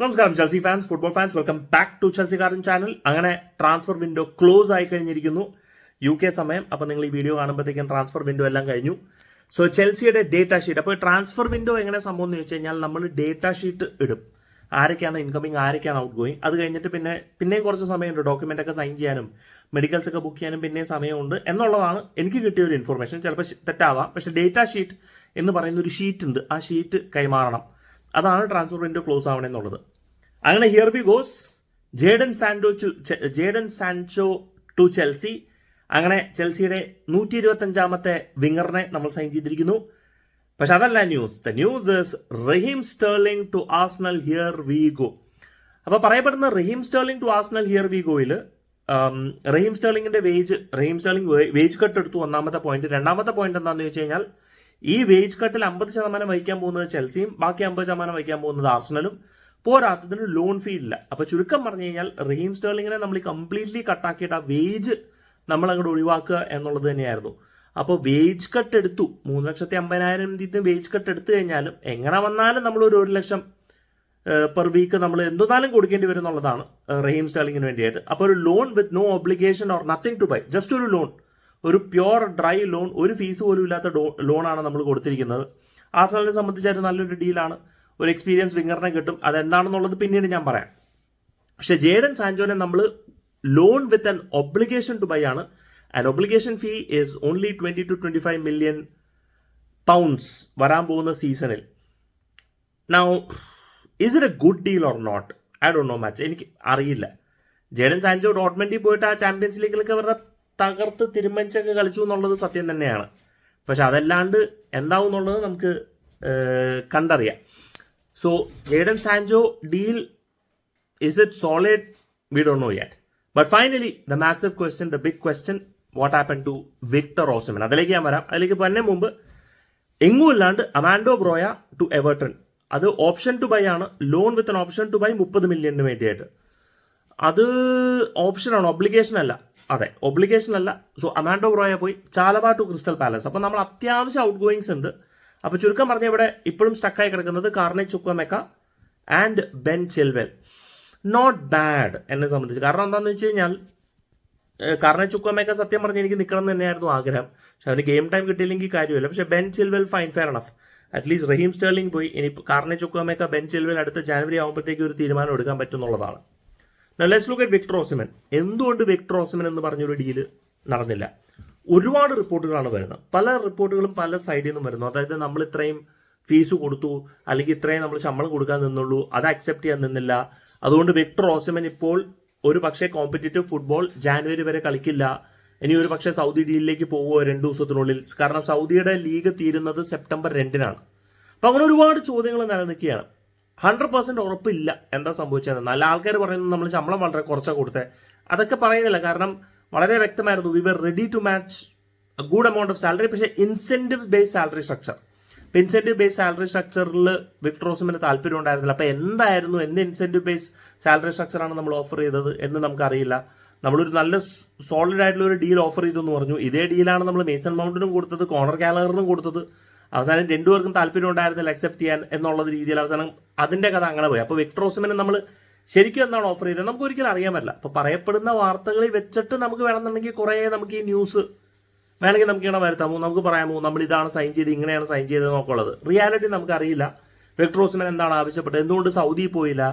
നമസ്കാരം Chelsea fans football fans welcome back to ചെൽസിക്കാരൻ channel അങ്ങനെ transfer window close ആയി കഴിഞ്ഞിരിക്കുന്നു. യു കെ സമയം. അപ്പോൾ നിങ്ങൾ ഈ വീഡിയോ കാണുമ്പോഴത്തേക്കും ട്രാൻസ്ഫർ വിൻഡോ എല്ലാം കഴിഞ്ഞു. സോ ചെൽസിയുടെ ഡേറ്റ ഷീറ്റ് അപ്പോൾ ട്രാൻസ്ഫർ വിൻഡോ എങ്ങനെ സംഭവം എന്ന് ചോദിച്ചു കഴിഞ്ഞാൽ നമ്മൾ ഡേറ്റ ഷീറ്റ് ഇടും. ആരൊക്കെയാണ് ഇൻകമിങ് ആരൊക്കെയാണ് ഔട്ട് ഗോയിങ് അത് കഴിഞ്ഞിട്ട് പിന്നെ പിന്നെയും കുറച്ച് സമയമുണ്ട്. ഡോക്യുമെന്റ് ഒക്കെ സൈൻ ചെയ്യാനും മെഡിക്കൽസ് ഒക്കെ ബുക്ക് ചെയ്യാനും പിന്നെയും സമയമുണ്ട്. എന്നുള്ളതാണ് എനിക്ക് കിട്ടിയ ഒരു ഇൻഫർമേഷൻ ചിലപ്പോൾ തെറ്റാവാം. പക്ഷേ ഡേറ്റ ഷീറ്റ് എന്ന് പറയുന്ന ഒരു ഷീറ്റ് ഉണ്ട്. ആ ഷീറ്റ് കൈമാറണം. അതാണ് ട്രാൻസ്ഫർ വിൻഡോ ക്ലോസ് ആവണമെന്നുള്ളത് അങ്ങനെ here we goes Jadon Sancho Jadon Sancho to Chelsea അങ്ങനെ ചെൽസിയുടെ നൂറ്റി ഇരുപത്തഞ്ചാമത്തെ വിങ്ങറിനെ നമ്മൾ സൈൻ ചെയ്തിരിക്കുന്നു. പക്ഷെ അതല്ല news the news is Raheem Sterling to Arsenal here we go അപ്പോൾ പറയപ്പെടുന്ന Raheem Sterling to Arsenal here we ഗോയിൽ Raheem സ്റ്റേർലിംഗിന്റെ wage Raheem Sterling wage cut എടുത്തു ഒന്നാമത്തെ പോയിന്റ് രണ്ടാമത്തെ പോയിന്റ് എന്താണെന്ന് വെച്ച് കഴിഞ്ഞാൽ ഈ വേജ് കട്ടിൽ അമ്പത് ശതമാനം വഹിക്കാൻ പോകുന്നത് ചെൽസിയും ബാക്കി അമ്പത് ശതമാനം വഹിക്കാൻ പോകുന്നത് ആർസണലും. പോരാത്തതിന് ലോൺ ഫീ ഇല്ല. അപ്പൊ ചുരുക്കം പറഞ്ഞു കഴിഞ്ഞാൽ റഹീം സ്റ്റേർലിങ്ങിനെ നമ്മൾ കംപ്ലീറ്റ്ലി കട്ടാക്കിയിട്ട് ആ വേജ് നമ്മൾ അങ്ങോട്ട് ഒഴിവാക്കുക എന്നുള്ളത് തന്നെയായിരുന്നു. അപ്പോൾ വേജ് കട്ട് എടുത്തു. മൂന്ന് ലക്ഷത്തി അമ്പതിനായിരം രീതിയിൽ വേജ് കട്ട് എടുത്തു കഴിഞ്ഞാലും എങ്ങനെ വന്നാലും നമ്മൾ ഒരു ഒരു ലക്ഷം പെർ വീക്ക് നമ്മൾ എന്തുന്നാലും കൊടുക്കേണ്ടി വരും എന്നുള്ളതാണ് റഹീം സ്റ്റേർലിങ്ങിന് വേണ്ടിയിട്ട് അപ്പോൾ ഒരു loan with no obligation or nothing to buy just ഒരു ലോൺ ഒരു പ്യുവർ ഡ്രൈ ലോൺ ഒരു ഫീസ് പോലും ഇല്ലാത്ത ലോണാണ് നമ്മൾ കൊടുത്തിരിക്കുന്നത്. ആസനലിനെ സംബന്ധിച്ചൊരു നല്ലൊരു ഡീലാണ്. ഒരു എക്സ്പീരിയൻസ് വിങ്ങറിനെ കിട്ടും. അതെന്താണെന്നുള്ളത് പിന്നീട് ഞാൻ പറയാം. പക്ഷെ ജേഡൻ സാൻജോനെ നമ്മൾ loan with an obligation to buy ആണ്. An obligation fee is only twenty two twenty five million pounds വരാൻ പോകുന്ന സീസണിൽ now is it a good deal or not I don't know much എനിക്ക് അറിയില്ല. ജേഡൻ സാൻജോ ഡോട്ട്മെന്റിൽ പോയിട്ട് ആ champions ലീഗിലൊക്കെ വെറുതെ തകർത്ത് തിരുമഞ്ചൊക്കെ കളിച്ചു എന്നുള്ളത് സത്യം തന്നെയാണ്. പക്ഷെ അതല്ലാണ്ട് എന്താവും എന്നുള്ളത് നമുക്ക് കണ്ടറിയാം. So Jadon Sancho deal is it solid we don't know yet but finally the massive question the big question what happen to Victor Osimhen അതിലേക്ക് ഞാൻ വരാം. അതിലേക്ക് തന്നെ മുമ്പ് എങ്ങും ഇല്ലാണ്ട് അമാൻഡോ ബ്രോയ ടു എവർട്ടൺ അത് ഓപ്ഷൻ ടു ബൈ ആണ്. Loan with an option to buy മുപ്പത് മില്യണിന് വേണ്ടിയായിട്ട്. അത് ഓപ്ഷനാണ് ഒബ്ലിഗേഷൻ അല്ല. അതെ ഒബ്ലിഗേഷൻ അല്ല. സോ അമാൻഡോ ബ്രോയ പോയി. ചാലബ ടു ക്രിസ്റ്റൽ പാലസ് അപ്പോൾ നമ്മൾ അത്യാവശ്യം ഔട്ട് ഗോയിങ്സ് ഉണ്ട്. അപ്പോൾ ചുരുക്കം പറഞ്ഞ ഇവിടെ ഇപ്പോഴും സ്റ്റക്കായി കിടക്കുന്നത് Carney Chukwuemeka and Ben Chilwell not bad എന്നെ സംബന്ധിച്ച്. കാരണം എന്താണെന്ന് വെച്ച് കഴിഞ്ഞാൽ കാർണെ ചുക്കമേക്ക സത്യം പറഞ്ഞ് എനിക്ക് നിൽക്കണം എന്ന് തന്നെയായിരുന്നു ആഗ്രഹം. പക്ഷെ അവന് ഗെയിം ടൈം കിട്ടിയില്ലെങ്കിൽ കാര്യമില്ല. പക്ഷെ Ben Chilwell fine fair enough at least Raheem Sterling പോയി. ഇനി കാർണെ ചുക്കമേക്ക ബെൻ ചെൽവെൽ അടുത്ത ജാനുവരി ആകുമ്പോഴത്തേക്ക് ഒരു തീരുമാനം എടുക്കാൻ പറ്റുന്നുള്ളതാണ് let's look at Victor Osimhen എന്തുകൊണ്ട് വിക്ടർ ഓസിമൻ എന്ന് പറഞ്ഞൊരു ഡീൽ നടന്നില്ല? ഒരുപാട് റിപ്പോർട്ടുകളാണ് വരുന്നത്. പല റിപ്പോർട്ടുകളും പല സൈഡിൽ നിന്നും വരുന്നു. അതായത് നമ്മൾ ഇത്രയും ഫീസ് കൊടുത്തു അല്ലെങ്കിൽ ഇത്രയും നമ്മൾ ശമ്പളം കൊടുക്കാൻ നിന്നുള്ളൂ അത് അക്സെപ്റ്റ് ചെയ്യാൻ നിന്നില്ല. അതുകൊണ്ട് വിക്ടർ ഓസിമൻ ഇപ്പോൾ ഒരു പക്ഷേ കോമ്പറ്റേറ്റീവ് ഫുട്ബോൾ ജാനുവരി വരെ കളിക്കില്ല. ഇനി ഒരു പക്ഷേ സൗദി ഡീലിലേക്ക് പോകുമോ രണ്ട് ദിവസത്തിനുള്ളിൽ? കാരണം സൗദിയുടെ ലീഗ് തീരുന്നത് സെപ്റ്റംബർ രണ്ടിനാണ്. അപ്പൊ അങ്ങനെ ഒരുപാട് ചോദ്യങ്ങൾ നിലനിൽക്കുകയാണ്. ഹൺഡ്രഡ് പെർസെന്റ് ഉറപ്പില്ല എന്താ സംഭവിച്ചത് നല്ല ആൾക്കാർ പറയുന്നത് നമ്മൾ ശമ്പളം വളരെ കുറച്ചാ കൊടുത്തത് അതൊക്കെ പറയുന്നില്ല. കാരണം വളരെ വ്യക്തമായിരുന്നു we were ready to match a good amount of salary പക്ഷേ ഇൻസെന്റീവ് ബേസ് സാലറി സ്ട്രക്ചർ ഇപ്പൊ ഇൻസെന്റീവ് ബേസ് സാലറി സ്ട്രക്ചറിൽ വിക്ടറോസിമിന് താല്പര്യം ഉണ്ടായിരുന്നില്ല. അപ്പൊ എന്തായിരുന്നു എന്ത് ഇൻസെന്റീവ് ബേസ് സാലറി സ്ട്രക്ചറാണ് നമ്മൾ ഓഫർ ചെയ്തത് എന്ന് നമുക്കറിയില്ല. നമ്മളൊരു നല്ല സോളിഡ് ആയിട്ടുള്ള ഒരു ഡീൽ ഓഫർ ചെയ്തു എന്ന് പറഞ്ഞു. ഇതേ ഡീലാണ് നമ്മൾ മേസൺ മൗണ്ടിനും കൊടുത്തത് കോണർ ഗാലറിനും കൊടുത്തത്. അവസാനം രണ്ടുപേർക്കും താല്പര്യം ഉണ്ടായിരുന്നില്ല അക്സെപ്റ്റ് ചെയ്യാൻ എന്നുള്ള രീതിയിൽ അവസാനം അതിന്റെ കഥ അങ്ങനെ പോയി. അപ്പോൾ വിക്ടർ നമ്മൾ ശരിക്കും എന്താണ് ഓഫർ ചെയ്തത്? നമുക്ക് ഒരിക്കലും അറിയാൻ പറ്റില്ല. അപ്പൊ പറയപ്പെടുന്ന വാർത്തകളിൽ വെച്ചിട്ട് നമുക്ക് വേണമെന്നുണ്ടെങ്കിൽ കുറെ നമുക്ക് ഈ ന്യൂസ് വേണമെങ്കിൽ നമുക്ക് ഇങ്ങനെ വരുത്താമോ നമുക്ക് പറയാമോ നമ്മൾ ഇതാണ് സൈൻ ചെയ്ത് ഇങ്ങനെയാണ് സൈൻ ചെയ്തത് നോക്കുള്ളത് റിയാലിറ്റി നമുക്ക് അറിയില്ല ഓസിമൻ എന്താണ് ആവശ്യപ്പെട്ടത്? എന്തുകൊണ്ട് സൗദി പോയില്ല?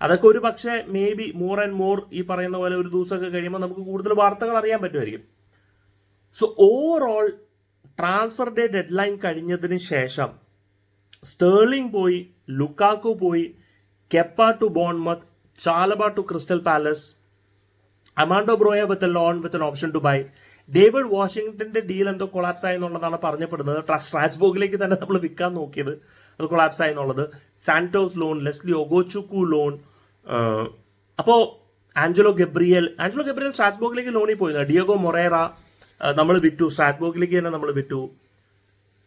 അതൊക്കെ ഒരു പക്ഷേ maybe more and more ഈ പറയുന്ന പോലെ ഒരു ദിവസമൊക്കെ കഴിയുമ്പോൾ നമുക്ക് കൂടുതൽ വാർത്തകൾ അറിയാൻ പറ്റുമായിരിക്കും. So overall transfer day deadline കഴിഞ്ഞതിന് ശേഷം സ്റ്റേർലിംഗ് പോയി ലുക്കാക്കു പോയി Kepa to Bournemouth Chalobah to Crystal Palace Armando Broja with loan with an option to buy David വാഷിംഗ്ടന്റെ deal എന്തോ കൊളാപ്സ് ആയി എന്നുള്ളതാണ് പറഞ്ഞപ്പെടുന്നത്. ട്ര- സ്ട്രാസ്ബോർഗിലേക്ക് തന്നെ നമ്മൾ വിൽക്കാൻ നോക്കിയത്. അത് കൊളാപ്സ് ആയി എന്നുള്ളത്. Santos loan Lesley Ugochukwu loan അപ്പോ ആഞ്ചലോ ഗബ്രിയൽ ആഞ്ചലോ ഗബ്രിയൽ സ്ട്രാസ്ബോർഗിലേക്ക് ലോണിൽ പോയിരുന്നു ഡിയോഗോ മൊറേറ നമ്മൾ വിറ്റു. സ്ട്രാറ്റ്ബോക്കിലേക്ക് തന്നെ നമ്മൾ വിറ്റു.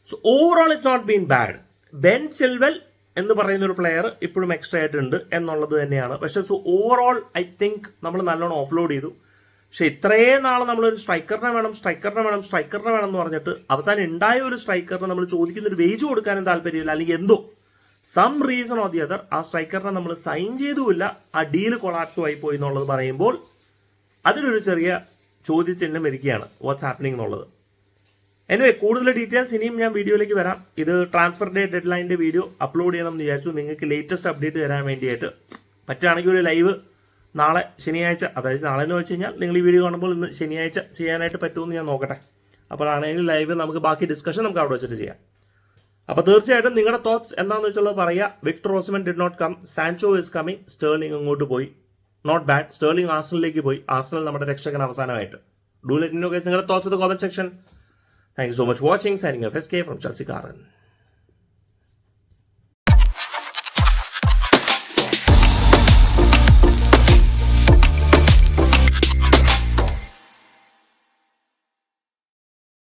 So overall it's not been bad Ben Chilwell എന്ന് പറയുന്ന ഒരു പ്ലെയർ ഇപ്പോഴും എക്സ്ട്രാ ആയിട്ടുണ്ട് എന്നുള്ളത് തന്നെയാണ്. പക്ഷെ സോ ഓവറോൾ ഐ തിങ്ക് നമ്മൾ നല്ലോണം ഓഫ്ലോഡ് ചെയ്തു. പക്ഷെ ഇത്രയും നാൾ നമ്മളൊരു സ്ട്രൈക്കറിനെ വേണം സ്ട്രൈക്കറിനെ വേണം സ്ട്രൈക്കറിനെ വേണം എന്ന് പറഞ്ഞിട്ട് അവസാനം ഉണ്ടായ ഒരു സ്ട്രൈക്കറിന് നമ്മൾ ചോദിക്കുന്ന ഒരു വേജ് കൊടുക്കാനും താല്പര്യമില്ല? അല്ലെങ്കിൽ എന്തോ. Some reason or the other ആ സ്ട്രൈക്കറിനെ നമ്മൾ സൈൻ ചെയ്തുമില്ല. ആ ഡീൽ കൊളാപ്സും ആയി പോയി എന്നുള്ളത് പറയുമ്പോൾ അതിലൊരു ചെറിയ ചോദ്യചിഹ്നം വരികയാണ്. വാട്ട്സ് ഹാപ്പനിങ് എന്നുള്ളത്. എനിവേ കൂടുതൽ ഡീറ്റെയിൽസ് ഇനിയും ഞാൻ വീഡിയോയിലേക്ക് വരാം. ഇത് ട്രാൻസ്ഫർ ഡേ ഡെഡ് ലൈന്റെ വീഡിയോ അപ്ലോഡ് ചെയ്യണം എന്ന് വിചാരിച്ചു. നിങ്ങൾക്ക് ലേറ്റസ്റ്റ് അപ്ഡേറ്റ് തരാൻ വേണ്ടിയിട്ട് പറ്റുകയാണെങ്കിൽ ഒരു ലൈവ് നാളെ ശനിയാഴ്ച അതായത് നാളെ എന്ന് വെച്ച് കഴിഞ്ഞാൽ നിങ്ങൾ ഈ വീഡിയോ കാണുമ്പോൾ ഇന്ന് ശനിയാഴ്ച ചെയ്യാനായിട്ട് പറ്റുമെന്ന് ഞാൻ നോക്കട്ടെ. അപ്പോൾ അപ്പോഴാണെങ്കിൽ ലൈവ് നമുക്ക് ബാക്കി ഡിസ്കഷൻ നമുക്ക് അവിടെ വെച്ചിട്ട് ചെയ്യാം. അപ്പോൾ തീർച്ചയായിട്ടും നിങ്ങളുടെ തോട്ട്സ് എന്താണെന്ന് വെച്ചുള്ളത് പറയുക. Victor Osimhen did not come Sancho is coming Sterling അങ്ങോട്ട് പോയി. നോട്ട് ബാഡ് സ്റ്റേർലിംഗ് ആർസണലിലേക്ക് പോയി. ആർസണൽ നമ്മുടെ രക്ഷകൻ അവസാനമായിട്ട്. ഡു ഗൈസ് നിങ്ങളുടെ thoughts comment section thank you so much watching signing F S K from Karan